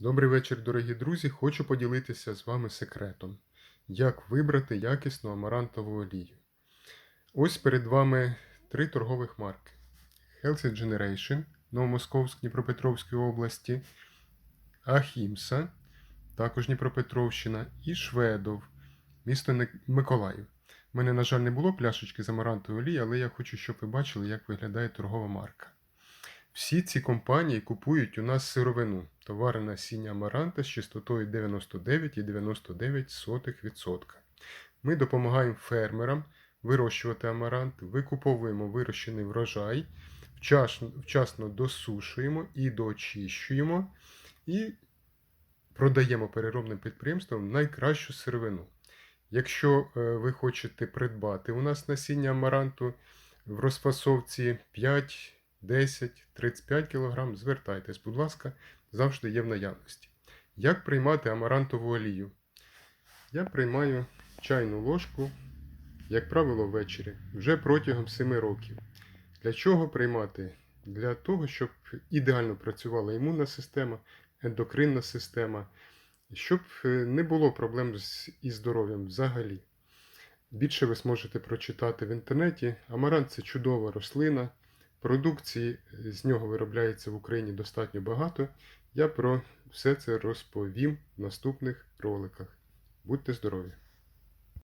Добрий вечір, дорогі друзі. Хочу поділитися з вами секретом, як вибрати якісну амарантову олію. Ось перед вами три торгових марки: Healthy Generation, Новомосковськ Дніпропетровської області, Ахімса, також Дніпропетровщина, і Шведов, місто Миколаїв. У мене, на жаль, не було пляшечки з амарантової олії, але я хочу, щоб ви бачили, як виглядає торгова марка. Всі ці компанії купують у нас сировину, товари насіння амаранта з чистотою 99,99%. Ми допомагаємо фермерам вирощувати амарант, викуповуємо вирощений врожай, вчасно, досушуємо і доочищуємо і продаємо переробним підприємствам найкращу сировину. Якщо е, ви хочете придбати у нас насіння амаранту в розфасовці 5, 10, 35 кг, звертайтесь, будь ласка, завжди є в наявності. Як приймати амарантову олію? Я приймаю чайну ложку, як правило, ввечері, вже протягом 7 років. Для чого приймати? Для того, щоб ідеально працювала імунна система, ендокринна система, щоб е, не було проблем із здоров'ям взагалі. Більше ви зможете прочитати в інтернеті. Амарант це чудова рослина. Продукції з нього виробляється в Україні достатньо багато. Я про все це розповім в наступних роликах. Будьте здорові!